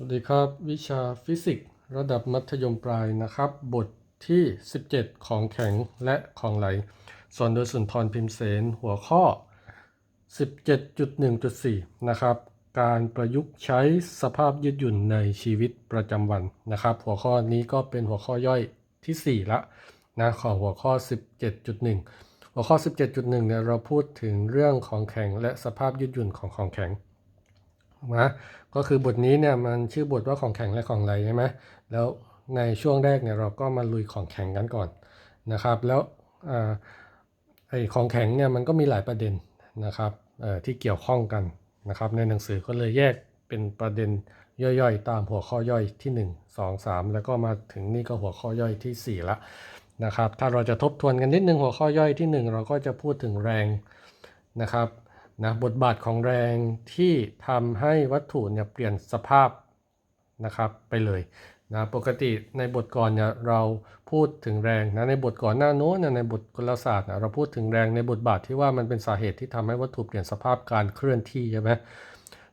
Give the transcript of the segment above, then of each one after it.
วัสดีครับวิชาฟิสิกส์ระดับมัธยมปลายนะครับ บทที่ 17 ของแข็งและของไหล สอนโดยสุนทรพิมพ์เสนหัวข้อ 17.1.4 นะครับ การประยุกต์ใช้สภาพยืดหยุ่นในชีวิตประจำวันนะครับ หัวข้อนี้ก็เป็นหัวข้อย่อยทีสี่4 ละนะของหัวข้อ 17.1 หัวข้อ 17.1 เนี่ยเราพูดถึงเรื่องของแข็งและสภาพยืดหยุ่นของของแข็ง นะก็คือบทนี้เนี่ยมันชื่อบทว่าของแข็งและของไหลใช่ไหมแล้วในช่วงแรกเนี่ยเราก็มาลุยของแข็งกันก่อนนะครับ แล้วอไอ้ของแข็งเนี่ยมันก็มีหลายประเด็นนะครับที่เกี่ยวข้องกันนะครับในหนังสือก็เลยแยกเป็นประเด็นย่อยๆ ตามหัวข้อย่อยที่ 1 2 3 แล้วก็มาถึงนี่ก็หัวข้อย่อยที่ 4 ละนะครับ ถ้าเราจะทบทวนกันนิดนึงหัวข้อย่อยที่ 1 เราก็จะพูดถึงแรงนะครับ นะบทบาทของแรงที่ทำให้วัตถุเนี่ยเปลี่ยนสภาพนะครับไปเลยนะปกติในบทก่อนเนี่ยเราพูดถึงแรงนะในบทก่อนหน้าโน้นในบทกลศาสตร์นะเราพูดถึงแรงในบทบาทที่ว่ามันเป็นสาเหตุที่ทำให้วัตถุเปลี่ยนสภาพการเคลื่อนที่ใช่ไหม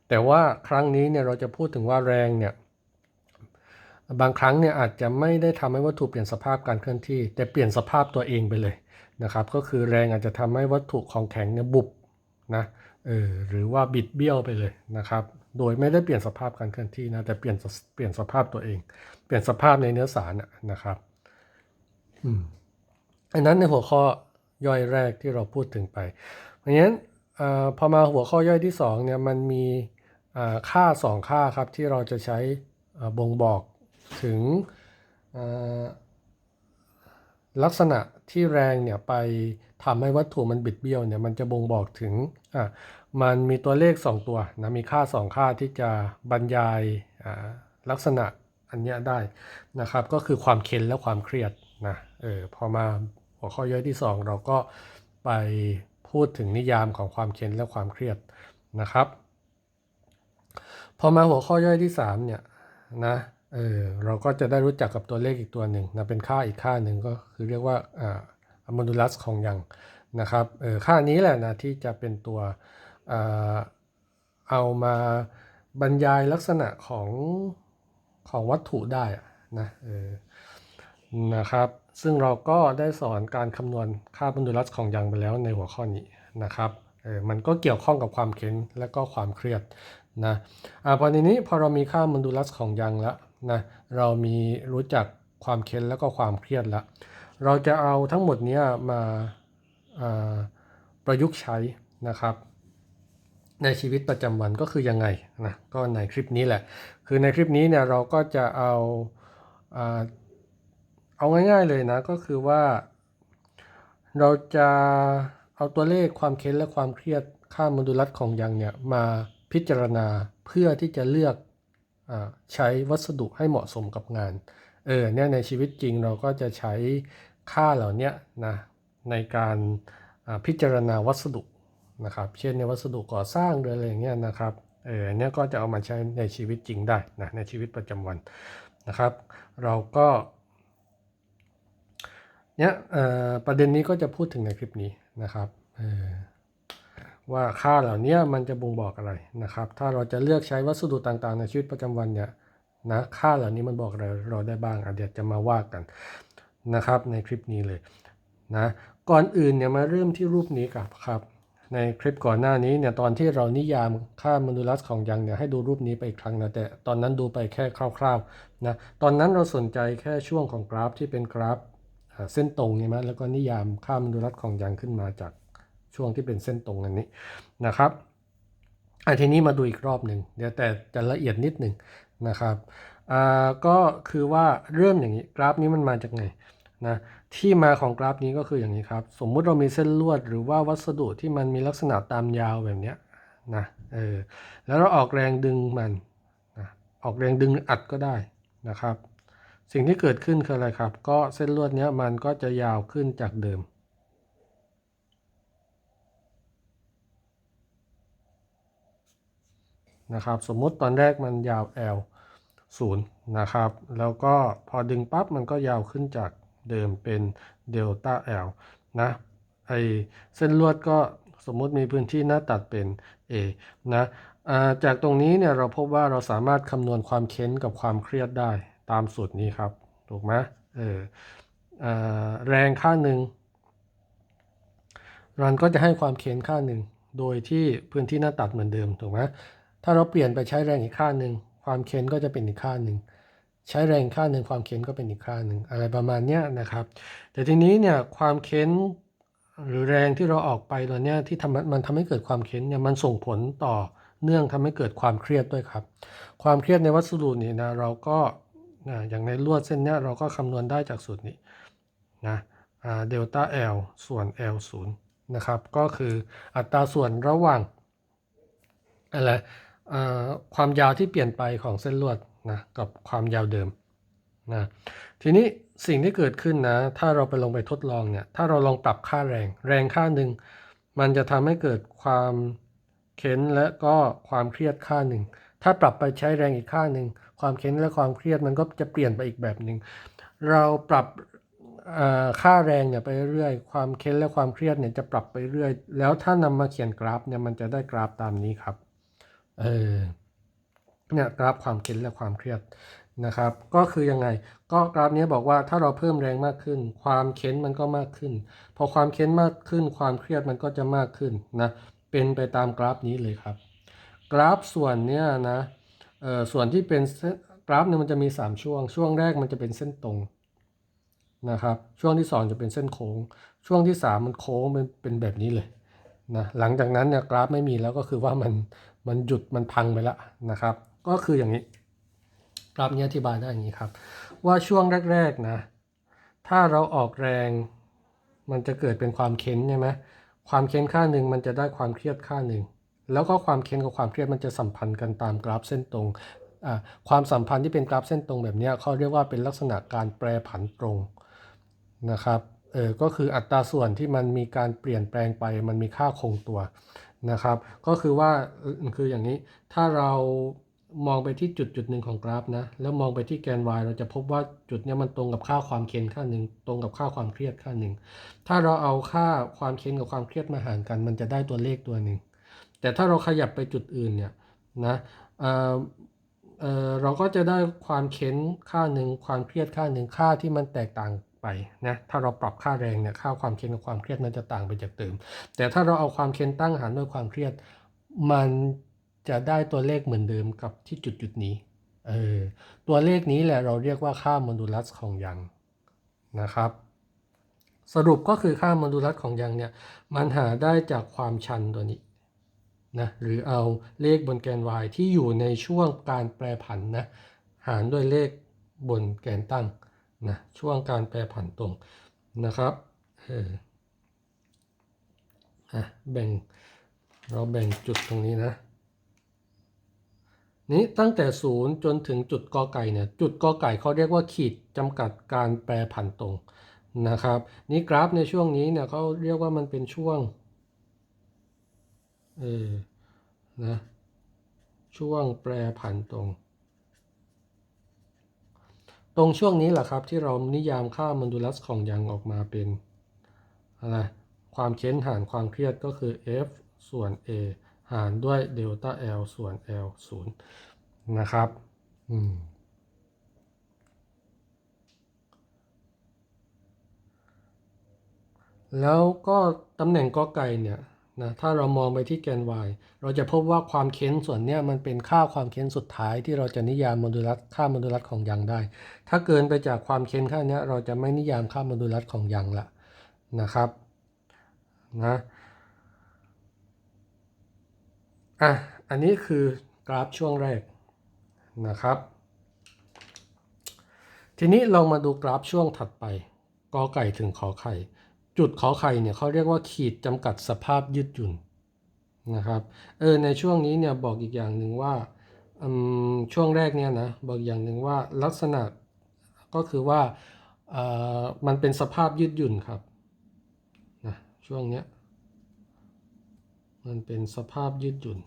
แต่ว่าครั้งนี้เนี่ยเราจะพูดถึงว่าแรงเนี่ยบางครั้งเนี่ยอาจจะไม่ได้ทำให้วัตถุเปลี่ยนสภาพการเคลื่อนที่ แต่เปลี่ยนสภาพตัวเองไปเลยนะครับก็คือแรงอาจจะทำให้วัตถุของแข็งเนี่ยบุบ นะเออหรือว่าบิดเบี้ยวไปเลยนะครับ โดยไม่ได้เปลี่ยนสภาพการเคลื่อนที่นะแต่เปลี่ยนเปลี่ยนสภาพตัวเอง เปลี่ยนสภาพในเนื้อสารนะครับอืมอันนั้นในหัวข้อย่อยแรกที่เราพูดถึงไปเพราะฉะนั้นอพอมาหัวข้อย่อยที่สองเนี่ยมันมีค่าสองค่าครับที่เราจะใช้บ่งบอกถึง ลักษณะที่แรงเนี่ยไปทำให้วัตถุมันบิดเบี้ยวเนี่ยมันจะบ่งบอกถึงอะมันมีตัวเลข 2 ตัวนะมีค่า 2 ค่าที่จะบรรยายลักษณะอันนี้ได้นะครับ ก็คือความเค้นและความเครียดนะเออพอมาหัวข้อย่อยที่ 2 เราก็ไปพูดถึงนิยามของความเค้นและความเครียดนะครับ พอมาหัวข้อย่อยที่3เนี่ยนะ เออเราก็จะได้รู้จักกับตัวเลขอีกตัวหนึ่งนะเป็นค่าอีกค่าหนึ่งก็คือเรียกว่าอ่าโมดูลัสของยังนะครับเออค่านี้แหละนะที่จะเป็นตัวอ่าเอามาบรรยายลักษณะของของวัตถุได้นะเออนะครับซึ่งเราก็ได้สอนการคำนวณค่าโมดูลัสของยังไปแล้วในหัวข้อนี้นะครับเออมันก็เกี่ยวข้องกับความเค้นและก็ความเครียดนะอ่าพอในนี้พอเรามีค่ามันดูลัสของยังแล้ว นะเรามีรู้จักความเค้นแล้วก็ความเครียดแล้วเราจะเอาทั้งหมดนี้มาาประยุกต์ใช้นะครับ ในชีวิตประจำวันก็คือยังไงนะก็ในคลิปนี้แหละ คือในคลิปนี้เนี่ยเราก็จะเอาอ่าเอาง่ายๆเลยนะก็คือว่า เราจะเอาตัวเลขความเค้นและความเครียดค่าโมดูลัสของยังเนี่ยมาพิจารณาเพื่อที่จะเลือก ใช้วัสดุให้เหมาะสมกับงาน เออเนี่ยในชีวิตจริงเราก็จะใช้ค่าเหล่านี้นะในการพิจารณาวัสดุนะครับ เช่นในวัสดุก่อสร้างหรืออะไรอย่างเงี้ยนะครับ เออเนี่ยก็จะเอามาใช้ในชีวิตจริงได้นะในชีวิตประจำวันนะครับ เราก็เนี่ยประเด็นนี้ก็จะพูดถึงในคลิปนี้นะครับ เออ ว่าค่าเหล่านี้มันจะบ่งบอกอะไรนะครับ ถ้าเราจะเลือกใช้วัสดุต่างๆ ในชีวิตประจำวันเนี่ยนะค่าเหล่านี้มันบอกอะไรเราได้บ้างอะเดี๋ยวจะมาว่ากันนะครับในคลิปนี้เลยนะก่อนอื่นเนี่ยมาเริ่มที่รูปนี้กับครับ ในคลิปก่อนหน้านี้เนี่ยตอนที่เรานิยามค่ามดูลัสของยังเนี่ยให้ดูรูปนี้ไปอีกครั้งนะแต่ตอนนั้นดูไปแค่คร่าวๆนะตอนนั้นเราสนใจแค่ช่วงของกราฟที่เป็นกราฟเส้นตรงใช่ไหมแล้วก็นิยามค่ามันดูรัดของยางขึ้นมาจาก ช่วงที่เป็นเส้นตรงอันนี้นะครับอันทีนี้มาดูอีกรอบหนึ่งเดี๋ยวแต่จะละเอียดนิดหนึ่งนะครับอ่าก็คือว่าเริ่มอย่างนี้กราฟนี้มันมาจากไงนนะที่มาของกราฟนี้ก็คืออย่างนี้ครับ สมมุติเรามีเส้นลวดหรือว่าวัสดุที่มันมีลักษณะตามยาวแบบนี้นะเออแล้วเราออกแรงดึงมันนะออกแรงดึงอัดก็ได้นะครับ สิ่งที่เกิดขึ้นคืออะไรครับ ก็เส้นลวดนี้มันก็จะยาวขึ้นจากเดิม นะครับสมมุติตอนแรกมันยาว L 0นะครับแล้วก็พอดึงปั๊บมันก็ยาวขึ้นจากเดิมเป็นเดลต้า L นะไอเส้นลวดก็สมมุติมีพื้นที่หน้าตัดเป็น A นะาจากตรงนี้เนี่ยเราพบว่าเราสามารถคำนวณความเค้นกับความเครียดได้ตามสูตรนี้ครับ ถูกไหมเออแรงค่าหนึ่งมันก็จะให้ความเค้นค่าหนึ่งโดยที่พื้นที่หน้าตัดเหมือนเดิมถูกไหม ถ้าเราเปลี่ยนไปใช้แรงอีกค่าหนึ่งความเค้นก็จะเป็นอีกค่าหนึ่งใช้แรงค่าหนึ่งความเค้นก็เป็นอีกค่าหนึ่งอะไรประมาณเนี้ยนะครับ แต่ทีนี้เนี่ยความเค้นหรือแรงที่เราออกไปตัวเนี้ยที่ทำมันทำให้เกิดความเค้นเนี่ยมันส่งผลต่อเนื่องทำให้เกิดความเครียดด้วยครับ ความเครียดในวัสดุนี่นะเราก็นะอย่างในลวดเส้นเนี้ยเราก็คำนวณได้จากสูตรนี้นะเดลต้า L ส่วน L 0นะครับก็คืออัตราส่วนระหว่างอะไร ความยาวที่เปลี่ยนไปของเส้นลวดนะกับความยาวเดิมนะทีนี้สิ่งที่เกิดขึ้นนะ ถ้าเราไปลงไปทดลองเนี่ย ถ้าเราลองปรับค่าแรง แรงค่าหนึ่งมันจะทำให้เกิดความเค้นและก็ความเครียดค่าหนึ่งถ้าปรับไปใช้แรงอีกค่าหนึ่งความเค้นและความเครียดมันก็จะเปลี่ยนไปอีกแบบหนึ่งเราปรับค่าแรงเนี่ยไปเรื่อยความเค้นและความเครียดเนี่ยจะปรับไปเรื่อยแล้วถ้านำมาเขียนกราฟเนี่ยมันจะได้กราฟตามนี้ครับ เออเนี่ยกราฟความเค้นและความเครียดนะครับ ก็คือยังไง ก็กราฟนี้บอกว่าถ้าเราเพิ่มแรงมากขึ้น ความเค้นมันก็มากขึ้น พอความเค้นมากขึ้น ความเครียดมันก็จะมากขึ้นนะเป็นไปตามกราฟนี้เลยครับ กราฟส่วนเนี้ยนะเอ่อส่วนที่เป็นเส้นกราฟเนี่ยมันจะมี 3 ช่วง ช่วงแรกมันจะเป็นเส้นตรงนะครับช่วงที่ 2 จะเป็นเส้นโค้ง ช่วงที่ 3 มันโค้งเป็นเป็นแบบนี้เลยนะหลังจากนั้นเนี่ยกราฟไม่มีแล้วก็คือว่ามัน มันหยุดมันพังไปแล้วนะครับ ก็คืออย่างนี้กราฟนี้อธิบายได้อย่างนี้ครับ ว่าช่วงแรกๆนะ ถ้าเราออกแรง มันจะเกิดเป็นความเค้นใช่ไหมความเค้นค่าหนึ่งมันจะได้ความเครียดค่าหนึ่งแล้วก็ความเค้นกับความเครียดมันจะสัมพันธ์กันตามกราฟเส้นตรงความสัมพันธ์ที่เป็นกราฟเส้นตรงแบบนี้เขาเรียกว่าเป็นลักษณะการแปรผันตรงนะครับเออก็คืออัตราส่วนที่มันมีการเปลี่ยนแปลงไปมันมีค่าคงตัว นะครับ ก็คือว่าคืออย่างนี้ถ้าเรามองไปที่จุดจุดหนึ่งของกราฟนะแล้วมองไปที่แกน y เราจะพบว่าจุดนี้มันตรงกับค่าความเค้นค่าหนึ่งตรงกับค่าความเครียดค่าหนึ่งถ้าเราเอาค่าความเค้นกับความเครียดมาหารกัน มันจะได้ตัวเลขตัวหนึ่งแต่ถ้าเราขยับไปจุดอื่นเนี่ยนะเออเออเราก็จะได้ความเค้นค่าหนึ่งความเครียดค่าหนึ่งค่าที่มันแตกต่าง ไปนะถ้าเราปรับค่าแรงเนี่ยค่าความเค้นกับความเครียดมันจะต่างไปจากเดิม แต่ถ้าเราเอาความเค้นตั้งหารด้วยความเครียด มันจะได้ตัวเลขเหมือนเดิมกับที่จุดจุดนี้เออตัวเลขนี้แหละเราเรียกว่าค่าโมดูลัสของยังนะครับ สรุปก็คือค่าโมดูลัสของยังเนี่ยมันหาได้จากความชันตัวนี้นะหรือเอาเลขบนแกน y ที่อยู่ในช่วงการแปรผันนะหารด้วยเลขบนแกนตั้ง นะช่วงการแปรผันตรงนะครับเอออะแบ่งเราแบ่งจุดตรงนี้นะ นี้ตั้งแต่ศูนย์จนถึงจุดกอไก่เนี่ยจุดกอไก่เขาเรียกว่าขีดจำกัดการแปรผันตรงนะครับ นี่กราฟในช่วงนี้เนี่ยเขาเรียกว่ามันเป็นช่วงเออนะช่วงแปรผันตรง ตรงช่วงนี้แหละครับที่เรานิยามค่ามันดูลัสของยังออกมาเป็นอะไรความเค้นหารความเครียดก็คือ F ส่วน A หารด้วยเดลต้า L ส่วน L 0นะครับอืมแล้วก็ตำแหน่งกอไก่เนี่ย นะถ้าเรามองไปที่แกน y เราจะพบว่าความเค้นส่วนนี้มันเป็นค่าความเค้นสุดท้ายที่เราจะนิยามโมดูลัสค่าโมดูลัสของยังได้ ถ้าเกินไปจากความเค้นค่านี้เราจะไม่นิยามค่าโมดูลัสของยังละนะครับนะอะอันนี้คือกราฟช่วงแรกนะครับ ทีนี้เรามาดูกราฟช่วงถัดไปกอไก่ถึงขอไข่ จุดขอไข่เนี่ยเขาเรียกว่าขีดจำกัดสภาพยืดหยุ่นนะครับเออในช่วงนี้เนี่ยบอกอีกอย่างหนึ่งว่าช่วงแรกเนี่ยนะบอกอย่างหนึ่งว่าลักษณะก็คือว่ามันเป็นสภาพยืดหยุ่นครับนะช่วงเนี้ยมันเป็นสภาพยืดหยุ่น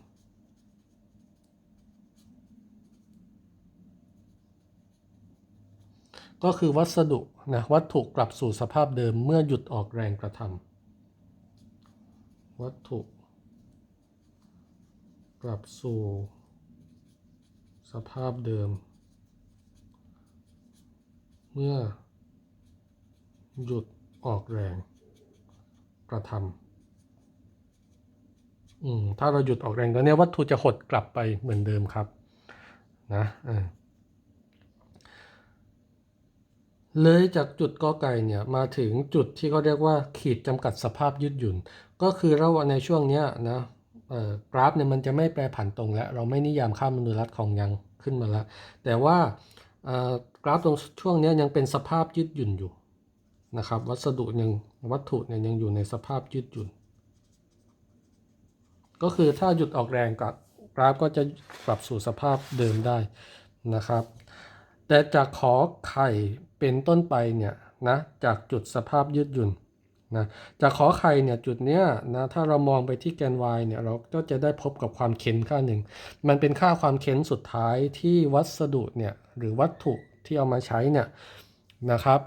ก็คือวัสดุนะวัตถุกลับสู่สภาพเดิมเมื่อหยุดออกแรงกระทำวัตถุ กลับสู่ สภาพเดิม เมื่อ หยุดออกแรง กระทำอืมถ้าเราหยุดออกแรงตัวเนี้ยวัตถุจะหดกลับไปเหมือนเดิมครับ นะอ่า เลยจากจุดกอไก่เนี่ยมาถึงจุดที่เขาเรียกว่าขีดจำกัดสภาพยืดหยุ่น ก็คือเราในช่วงเนี้ยนะกราฟเนี่ยมันจะไม่แปรผันตรงแล้ว เราไม่นิยามค่ามนุรัตของยังขึ้นมาแล้ว แต่ว่ากราฟตรงช่วงนี้ยยังเป็นสภาพยืดหยุ่นอยู่นะครับวัสดุยังวัตถุเนี่ยยังอยู่ในสภาพยืดหยุ่น ก็คือถ้าหยุดออกแรงกับกราฟก็จะกลับสู่สภาพเดิมได้นะครับ แต่จากขอไข่เป็นต้นไปเนี่ยนะจากจุดสภาพยืดหยุ่นนะจากขอไข่เนี่ยจุดเนี้ยนะถ้าเรามองไปที่แกน y เนี่ยเราก็จะได้พบกับความเค้นค่าหนึ่ง มันเป็นค่าความเค้นสุดท้ายที่วัสดุเนี่ยหรือวัตถุที่เอามาใช้เนี่ยนะครับ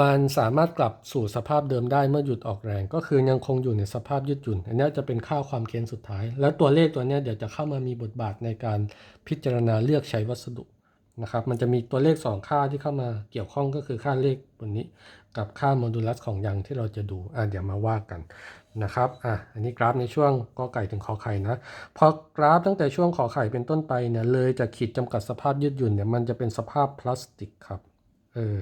มันสามารถกลับสู่สภาพเดิมได้เมื่อหยุดออกแรง ก็คือยังคงอยู่ในสภาพยืดหยุ่น อันนี้จะเป็นค่าความเค้นสุดท้าย แล้วตัวเลขตัวเนี้ยเดี๋ยวจะเข้ามามีบทบาทในการพิจารณาเลือกใช้วัสดุ นะครับ มันจะมีตัวเลข 2 ค่าที่เข้ามาเกี่ยวข้องก็คือค่าเลขบนนี้กับค่าโมดูลัสของยังที่เราจะดูอะเดี๋ยวมาว่ากันนะครับอะอันนี้กราฟในช่วงกอไก่ถึงขอไข่นะ พอกราฟตั้งแต่ช่วงขอไข่เป็นต้นไปเนี่ยเลยจากขีดจำกัดสภาพยืดหยุ่นเนี่ยมันจะเป็นสภาพพลาสติกครับ เออ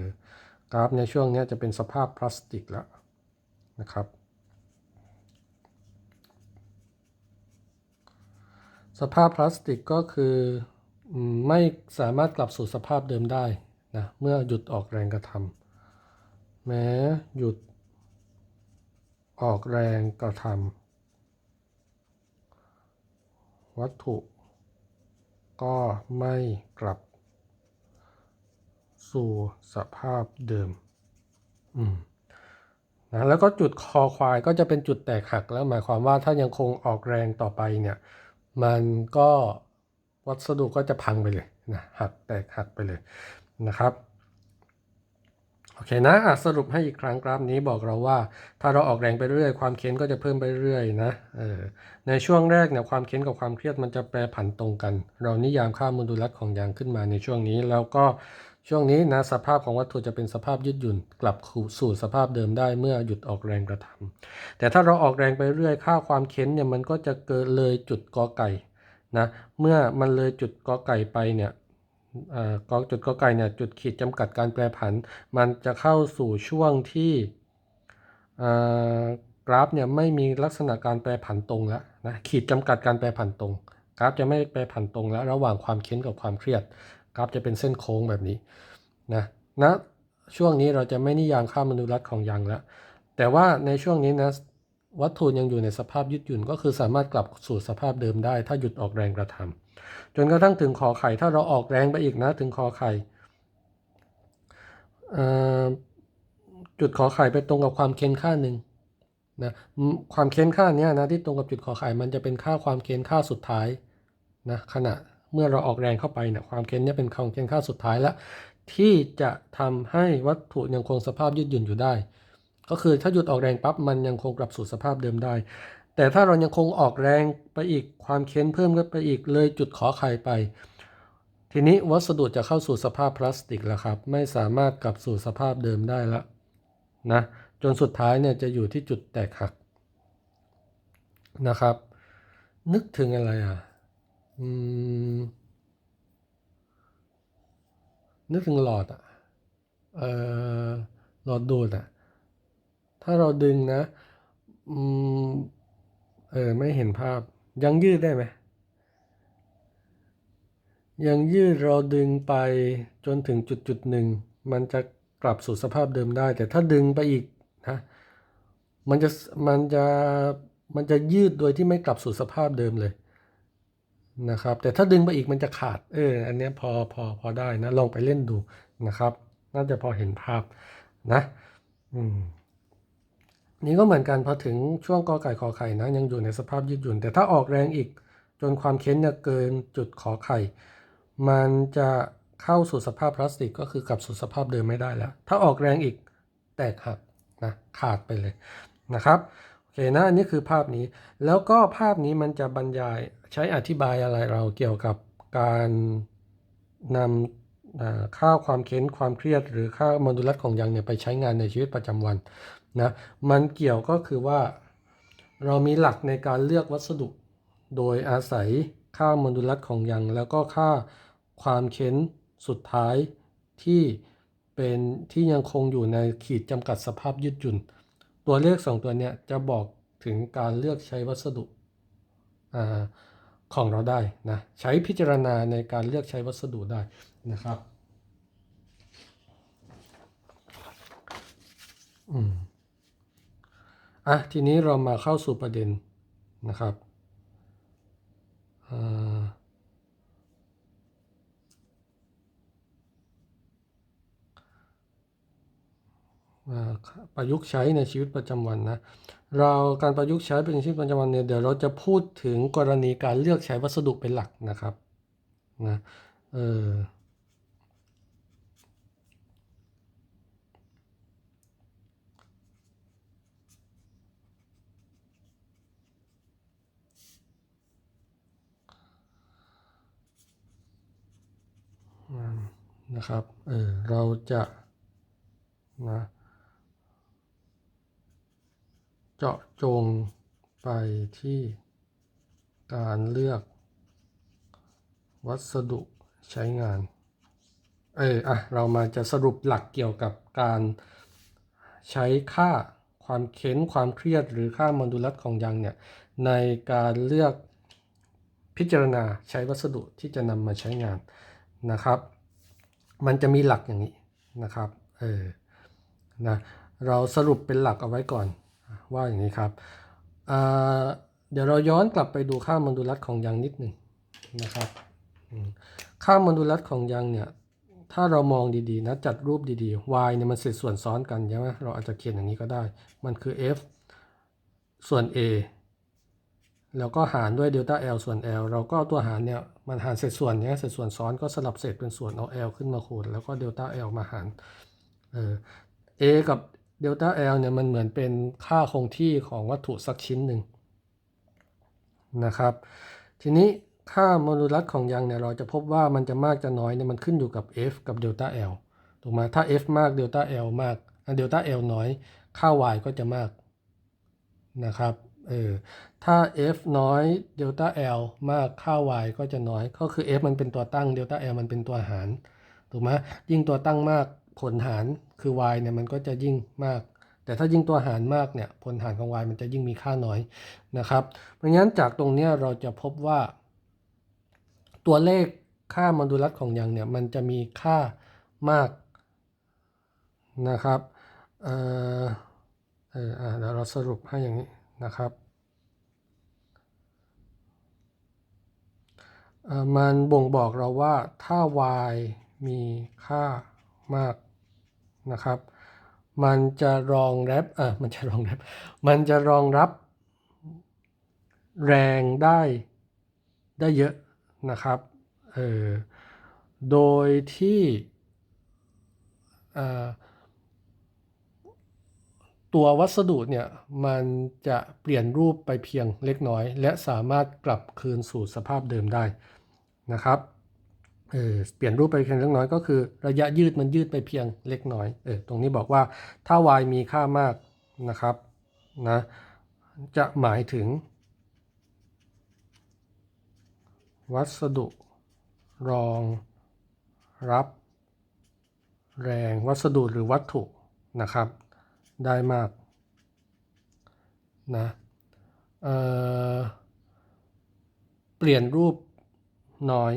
กราฟในช่วงนี้จะเป็นสภาพพลาสติกแล้วนะครับ สภาพพลาสติกก็คือ ไม่สามารถกลับสู่สภาพเดิมได้นะเมื่อหยุดออกแรงกระทำแม้หยุดออกแรงกระทำวัตถุ ก็ไม่กลับ สู่สภาพเดิมอืมนะแล้วก็จุดคอควายก็จะเป็นจุดแตกหักแล้วหมายความว่าถ้ายังคงออกแรงต่อไปเนี่ย มันก็ วัสดุก็จะพังไปเลยนะหักแตกหักไปเลยนะครับโอเคนะสรุปให้อีกครั้งกราฟนี้บอกเราว่า ถ้าเราออกแรงไปเรื่อยความเค้นก็จะเพิ่มไปเรื่อยนะเออในช่วงแรกเนี่ยความเค้นกับความเครียดมันจะแปรผันตรงกัน เรานิยามค่าโมดูลัสของยางขึ้นมาในช่วงนี้ แล้วก็ช่วงนี้นะสภาพของวัตถุจะเป็นสภาพยืดหยุ่น กลับสู่สภาพเดิมได้เมื่อหยุดออกแรงกระทำแต่ถ้าเราออกแรงไปเรื่อยค่าความเค้นเนี่ยมันก็จะเกินเลยจุดกอไก่ นะเมื่อมันเลยจุดกอไก่ไปเนี่ยอ่อกอจุดกอไก่เนี่ยจุดขีดจำกัดการแปรผัน มันจะเข้าสู่ช่วงที่กราฟเนี่ยไม่มีลักษณะการแปรผันตรงแล้วนะขีดจำกัดการแปรผันตรง กราฟจะไม่แปรผันตรงแล้วระหว่างความเค้นกับความเครียด กราฟจะเป็นเส้นโค้งแบบนี้นะณช่วงนี้เราจะไม่นิยามค่ามนุรัตของยังแล้วแต่ว่าในช่วงนี้นะ วัตถุยังอยู่ในสภาพยืดหยุ่นก็คือสามารถกลับสู่สภาพเดิมได้ ถ้าหยุดออกแรงกระทำจนกระทั่งถึงขอไข่ถ้าเราออกแรงไปอีกนะถึงขอไข่จุดขอไข่ไปตรงกับความเค้นค่าหนึ่งนะความเค้นค่าเนี้ยนะที่ตรงกับจุดขอไข่มันจะเป็นค่าความเค้นค่าสุดท้ายนะขณะเมื่อเราออกแรงเข้าไปเนี่ยความเค้นเนี่ยเป็นความเค้นค่าสุดท้ายแล้วที่จะทำให้วัตถุยังคงสภาพยืดหยุ่นอยู่ได้ ก็คือถ้าหยุดออกแรงปั๊บมันยังคงกลับสู่สภาพเดิมได้ แต่ถ้าเรายังคงออกแรงไปอีกความเค้นเพิ่มขึ้นไปอีกเลยจุดขอไข่ไป ทีนี้วัสดุจะเข้าสู่สภาพพลาสติกแล้วครับ ไม่สามารถกลับสู่สภาพเดิมได้แล้วนะจนสุดท้ายเนี่ยจะอยู่ที่จุดแตกหักนะครับ นึกถึงอะไรอะอนึกถึงหลอดอะเออหลอดดูดอะ ถ้าเราดึงนะอืมเออไม่เห็นภาพ ยังยืดได้ไหมยังยืดเราดึงไปจนถึงจุดจุดหนึ่งมันจะกลับสู่สภาพเดิมได้ แต่ถ้าดึงไปอีกนะมันจะมันจะมันจะยืดโดยที่ไม่กลับสู่สภาพเดิมเลยนะครับ แต่ถ้าดึงไปอีกมันจะขาดเอออันนี้พอพอพอได้นะลองไปเล่นดูนะครับ น่าจะพอเห็นภาพนะ อืม นี่ก็เหมือนกันพอถึงช่วงกอไก่ขอไข่นะยังอยู่ในสภาพยืดหยุ่น แต่ถ้าออกแรงอีกจนความเค้นเนี่ยเกินจุดขอไข่ มันจะเข้าสู่สภาพพลาสติกก็คือกลับสู่สภาพเดิมไม่ได้แล้ว ถ้าออกแรงอีกแตกหักนะขาดไปเลยนะครับโอเคนะอันนี้คือภาพนี้แล้วก็ภาพนี้มันจะบรรยายใช้อธิบายอะไรเราเกี่ยวกับการนำอ่าค่าความเค้นความเครียด หรือค่าโมดูลัสของยังเนี่ยไปใช้งานในชีวิตประจำวัน นะมันเกี่ยวก็คือว่า เรามีหลักในการเลือกวัสดุ โดยอาศัยค่าโมดูลัสของยังแล้วก็ค่าความเค้นสุดท้ายที่เป็นที่ยังคงอยู่ในขีดจำกัดสภาพยืดหยุ่น ตัวเลขสองตัวเนี้ยจะบอกถึงการเลือกใช้วัสดุอของเราได้นะใช้พิจารณาในการเลือกใช้วัสดุได้นะครับ อืม อะทีนี้เรามาเข้าสู่ประเด็นนะครับประยุกต์ใช้ในชีวิตประจำวันนะ เราการประยุกต์ใช้เป็นชีวิตประจำวันเนี่ยเดี๋ยวเราจะพูดถึงกรณีการเลือกใช้วัสดุเป็นหลักนะครับนะเอออืม นะครับเออเราจะนะเจาะจงไปที่การเลือกวัสดุใช้งาน เอออะ เรามาจะสรุปหลักเกี่ยวกับการใช้ค่าความเค้นความเครียดหรือค่าโมดูลัสของยังเนี่ย ในการเลือกพิจารณาใช้วัสดุที่จะนำมาใช้งานนะครับ มันจะมีหลักอย่างนี้นะครับ เออ นะ เราสรุปเป็นหลักเอาไว้ก่อนว่าอย่างนี้ครับ เดี๋ยวเราย้อนกลับไปดูค่าโมดูลัสของยังนิดหนึ่งนะครับ ค่าโมดูลัสของยังเนี่ย ถ้าเรามองดีๆนะ จัดรูปดีๆ y เนี่ยมันเศษส่วนซ้อนกันใช่ไหมเราอาจจะเขียนอย่างนี้ก็ได้ มันคือ f ส่วน a แล้วก็หารด้วยเดลต้า l ส่วน l เราก็เอาตัวหารเนี่ยมันหารเศษส่วนเนี่ยเศษส่วนซ้อนก็สลับเศษเป็นส่วนเอา l ขึ้นมาคูณแล้วก็เดลต้า l มาหารเออ a กับเดลต้า l เนี่ยมันเหมือนเป็นค่าคงที่ของวัตถุสักชิ้นหนึ่งนะครับ ทีนี้ค่าโมดูลัสของยังเนี่ยเราจะพบว่ามันจะมากจะน้อยเนี่ยมันขึ้นอยู่กับ f กับเดลต้า l ถูกไหมถ้า f มากเดลต้า l มากเดลต้า l น้อย ค่า y ก็จะมากนะครับ เออถ้า f น้อยเดลต้า l มากค่า y ก็จะน้อย ก็คือ f มันเป็นตัวตั้งเดลต้า l มันเป็นตัวหาร ถูกไหมยิ่งตัวตั้งมากผลหารคือ y เนี่ยมันก็จะยิ่งมาก แต่ถ้ายิ่งตัวหารมากเนี่ยผลหารของ y มันจะยิ่งมีค่าน้อยนะครับ เพราะงั้นจากตรงเนี้ยเราจะพบว่า ตัวเลขค่ามดูลัสของยังเนี่ยมันจะมีค่ามากนะครับ เออเอออะเดี๋ยวเราสรุปให้อย่างนี้ นะครับมันบ่งบอกเราว่าถ้า y มีค่ามากนะครับ มันจะรองรับอะมันจะรองรับ มันจะรองรับแรงได้ได้เยอะนะครับเออโดยที่เออ ตัววัสดุเนี่ยมันจะเปลี่ยนรูปไปเพียงเล็กน้อย และสามารถกลับคืนสู่สภาพเดิมได้นะครับเออเปลี่ยนรูปไปเพียงเล็กน้อยก็คือ ระยะยืดมันยืดไปเพียงเล็กน้อยเออตรงนี้บอกว่าถ้า y มีค่ามากนะครับนะจะหมายถึง วัสดุรองรับ แรงวัสดุหรือวัตถุนะครับ ได้มากนะเเปลี่ยนรูปน้อย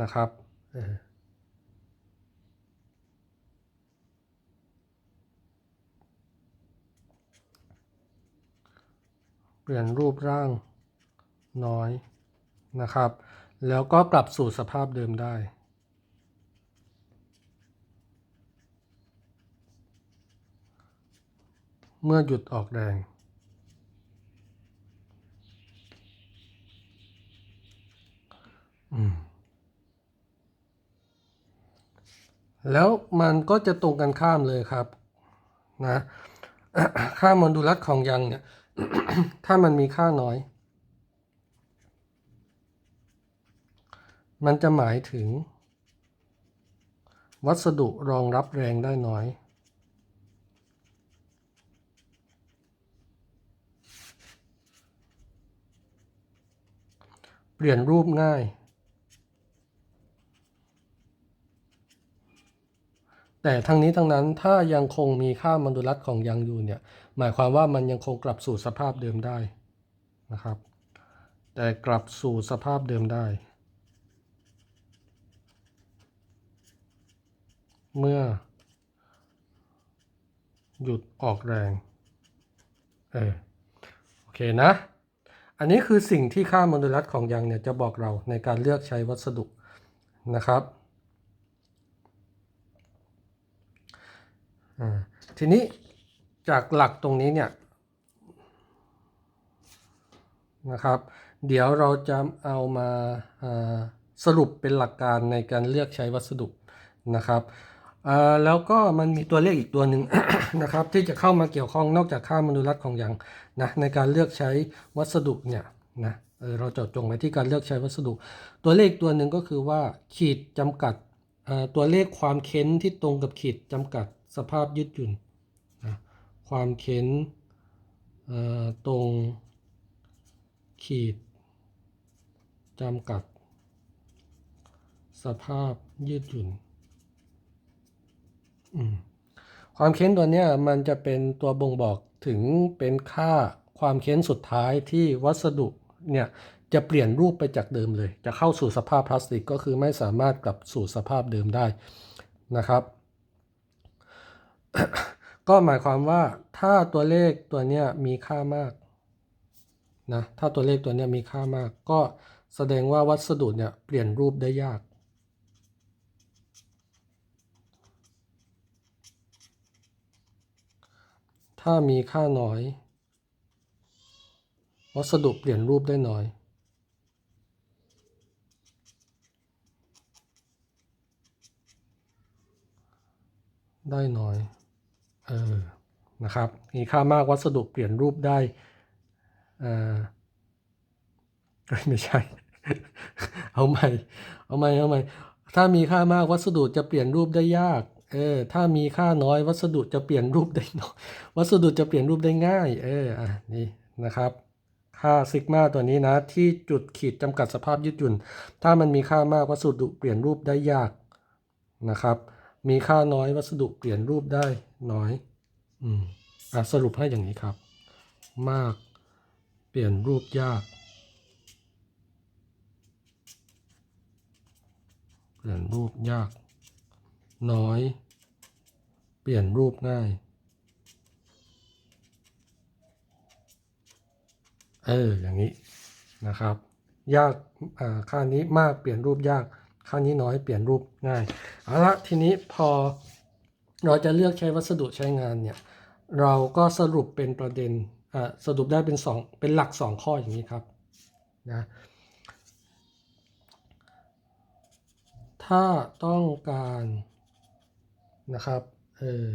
นะครับเปลี่ยนรูปร่างน้อยนะครับ แล้วก็กลับสู่สภาพเดิมได้ เมื่อหยุดออกแรง แล้วมันก็จะตรงกันข้ามเลยครับ นะ ค่าโมดูลัสของยังเนี่ย ถ้ามันมีค่าน้อย มันจะหมายถึง วัสดุรองรับแรงได้น้อย เปลี่ยนรูปง่าย แต่ทั้งนี้ทั้งนั้นถ้ายังคงมีค่ามันดุลัสของยังอยู่เนี่ย หมายความว่ามันยังคงกลับสู่สภาพเดิมได้นะครับ แต่กลับสู่สภาพเดิมได้ เมื่อ หยุดออกแรง เออ โอเคนะ อันนี้คือสิ่งที่ค่าโมดูลัสของยังเนี่ยจะบอกเราในการเลือกใช้วัสดุนะครับทีนี้จากหลักตรงนี้เนี่ยนะครับ เดี๋ยวเราจะเอามาาสรุปเป็นหลักการในการเลือกใช้วัสดุนะครับ แล้วก็มันมีตัวเลขอีกตัวหนึ่งนะครับ ที่จะเข้ามาเกี่ยวข้องนอกจากค่ามดูลัสของยังนะในการเลือกใช้วัสดุเนี่ยนะเเราเจาะจงไปที่การเลือกใช้วัสดุ ตัวเลขตัวหนึ่งก็คือว่าขีดจำกัดตัวเลขความเค้นที่ตรงกับขีดจำกัดสภาพยืดหยุ่นนะความเค้นตรงขีดจำกัด สภาพยืดหยุ่น ความเค้นตัวเนี้ยมันจะเป็นตัวบ่งบอกถึงเป็นค่าความเค้นสุดท้ายที่วัสดุเนี่ยจะเปลี่ยนรูปไปจากเดิมเลย จะเข้าสู่สภาพพลาสติกก็คือไม่สามารถกลับสู่สภาพเดิมได้นะครับ ก็หมายความว่าถ้าตัวเลขตัวเนี้ยมีค่ามากนะถ้าตัวเลขตัวเนี้ยมีค่ามาก ก็แสดงว่าวัสดุเนี่ยเปลี่ยนรูปได้ยาก ถ้ามีค่าน้อย วัสดุเปลี่ยนรูปได้น้อย ได้น้อย เออ นะครับ มีค่ามากวัสดุเปลี่ยนรูปได้เอ่อไม่ใช่ เอาใหม่ เอาใหม่ เอาใหม่ ถ้ามีค่ามากวัสดุจะเปลี่ยนรูปได้ยาก เออถ้ามีค่าน้อยวัสดุจะเปลี่ยนรูปได้น้อยวัสดุจะเปลี่ยนรูปได้ง่าย เอออะนี่นะครับ ค่าซิกมาตัวนี้นะ ที่จุดขีดจำกัดสภาพยืดหยุ่น ถ้ามันมีค่ามากวัสดุเปลี่ยนรูปได้ยากนะครับ มีค่าน้อยวัสดุเปลี่ยนรูปได้น้อยอืมอะสรุปให้อย่างนี้ครับ มากเปลี่ยนรูปยาก เปลี่ยนรูปยาก น้อย เปลี่ยนรูปง่าย เออ อย่างนี้นะครับ ยากค่านี้มากเปลี่ยนรูปยาก ค่านี้น้อยเปลี่ยนรูปง่าย เอาละทีนี้พอเราจะเลือกใช้วัสดุใช้งานเนี่ย เราก็สรุปเป็นประเด็นสรุปได้เป็นสองเป็นหลักสองข้ออย่างนี้ครับนะถ้าต้องการ นะครับเออ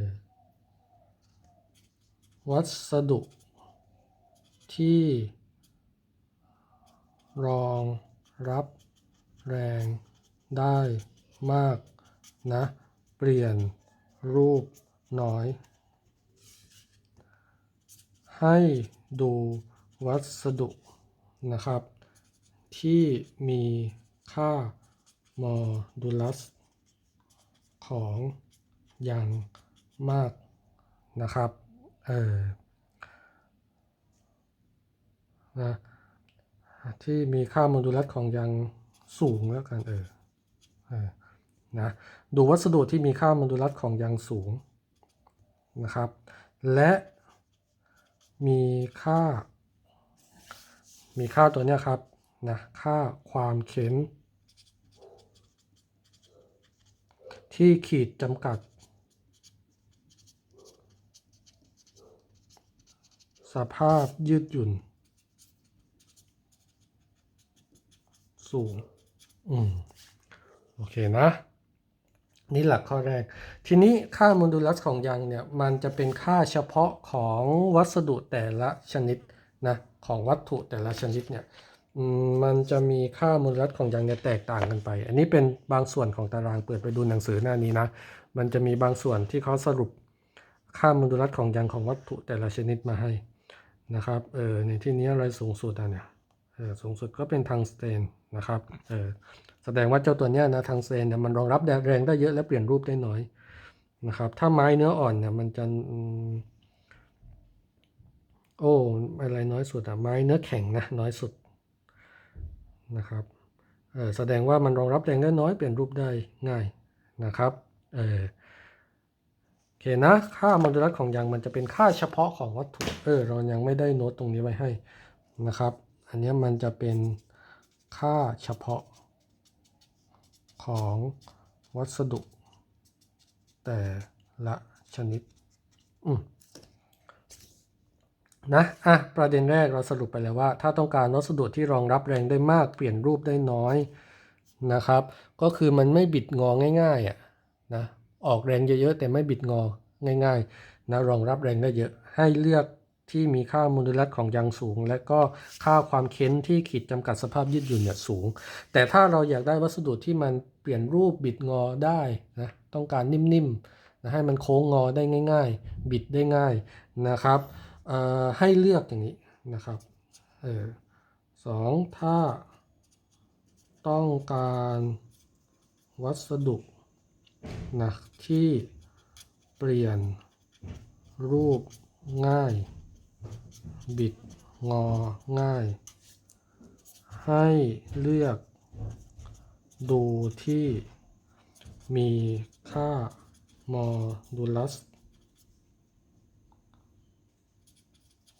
วัสดุที่รองรับแรงได้มากนะ เปลี่ยนรูปน้อย ให้ดูวัสดุนะครับ ที่มีค่าโมดูลัส ของ อย่างมากนะครับ เออนะที่มีค่าโมดูลัสของยางสูงแล้วกันเออเออนะดูวัสดุที่มีค่าโมดูลัสของยางสูงนะครับ และมีค่า มีค่าตัวเนี้ยครับนะค่าความเข็นที่ขีดจำกัด สภาพยืดหยุ่น สูง อืม โอเคนะ นี่หลักข้อแรก ทีนี้ค่าโมดูลัสของยางเนี่ย มันจะเป็นค่าเฉพาะของวัสดุแต่ละชนิดนะ ของวัตถุแต่ละชนิดเนี่ยมมันจะมีค่าโมดูลัสของยางเนี่ยแตกต่างกันไป อันนี้เป็นบางส่วนของตารางเปิดไปดูหนังสือหน้านี้นะ มันจะมีบางส่วนที่เขาสรุปค่าโมดูลัสของยางของวัตถุแต่ละชนิดมาให้ นะครับเออในที่นี้อะไรสูงสุดอะเนี่ยเออสูงสุดก็เป็นทางสเตนนะครับเออแสดงว่าเจ้าตัวเนี้ยนะทางสเตนเนี่ยมันรองรับแรงได้เยอะและเปลี่ยนรูปได้น้อยนะครับถ้าไม้เนื้ออ่อนเนี่ยมันจะโอ้อะไรน้อยสุดอะไม้เนื้อแข็งนะน้อยสุดนะครับเออแสดงว่ามันรองรับแรงได้น้อยเปลี่ยนรูปได้ง่ายนะครับเออ เคนะ ค่าโมดูลัสของยางมันจะเป็นค่าเฉพาะของวัตถุ เออ เรายังไม่ได้โน้ตตรงนี้ไว้ให้นะครับ อันนี้มันจะเป็นค่าเฉพาะของวัสดุ แต่ละชนิด อืมนะ อะ ประเด็นแรกเราสรุปไปแล้วว่า ถ้าต้องการวัสดุที่รองรับแรงได้มาก เปลี่ยนรูปได้น้อยนะครับ ก็คือมันไม่บิดงอง่ายๆอะนะ ออกแรงเยอะๆ แต่ไม่บิดงอง่ายๆนะรองรับแรงได้เยอะให้เลือกที่มีค่าโมดูลัสของยางสูง และก็ค่าความเค้นที่ขีดจำกัดสภาพยืดหยุ่นเนี่ยสูง แต่ถ้าเราอยากได้วัสดุที่มันเปลี่ยนรูปบิดงอได้นะต้องการนิ่มๆนะให้มันโค้งงอได้ง่าย ๆ บิดได้ง่ายนะครับให้เลือกอย่างนี้นะครับออสองถ้าต้องการวัสดุ นะที่เปลี่ยนรูปง่าย บิดงอง่าย ให้เลือกดูที่มีค่าโมดูลัส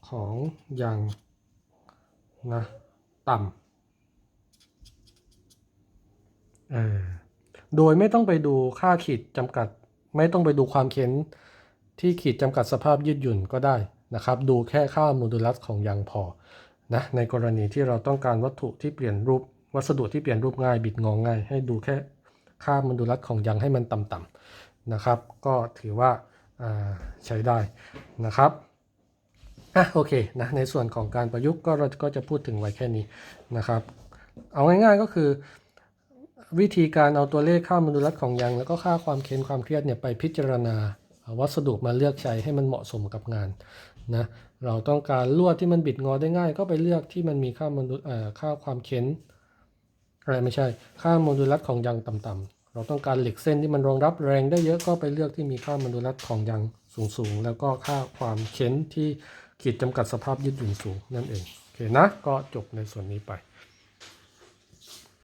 ของอย่างนะต่ำเออ โดยไม่ต้องไปดูค่าขีดจำกัด ไม่ต้องไปดูความเค้นที่ขีดจำกัดสภาพยืดหยุ่นก็ได้นะครับ ดูแค่ค่าโมดูลัสของยางพอนะในกรณีที่เราต้องการวัตถุที่เปลี่ยนรูป วัสดุที่เปลี่ยนรูปง่าย บิดงอง่าย ให้ดูแค่ค่าโมดูลัสของยางให้มันต่ำๆนะครับ ก็ถือว่าอ่าใช้ได้นะครับอะโอเคนะในส่วนของการประยุกต์ก็เราก็จะพูดถึงไว้แค่นี้นะครับ เอาง่ายๆก็คือ วิธีการเอาตัวเลขค่าโมดูลัสของยางแล้วก็ค่าความเค้นความเครียดเนี่ยไปพิจารณาวัสดุมาเลือกใช้ให้มันเหมาะสมกับงานนะเราต้องการลวดที่มันบิดงอได้ง่าย ก็ไปเลือกที่มันมีค่าโมดูเอ่อค่าความเค้นอะไรไม่ใช่ ค่าโมดูลัสของยางต่ำๆเราต้องการเหล็กเส้นที่มันรองรับแรงได้เยอะก็ไปเลือกที่มีค่าโมดูลัสของยางสูงๆ แล้วก็ค่าความเค้นที่ขีดจำกัดสภาพยืดหยุ่นสูงนั่นเองโอเคนะก็จบในส่วนนี้ไป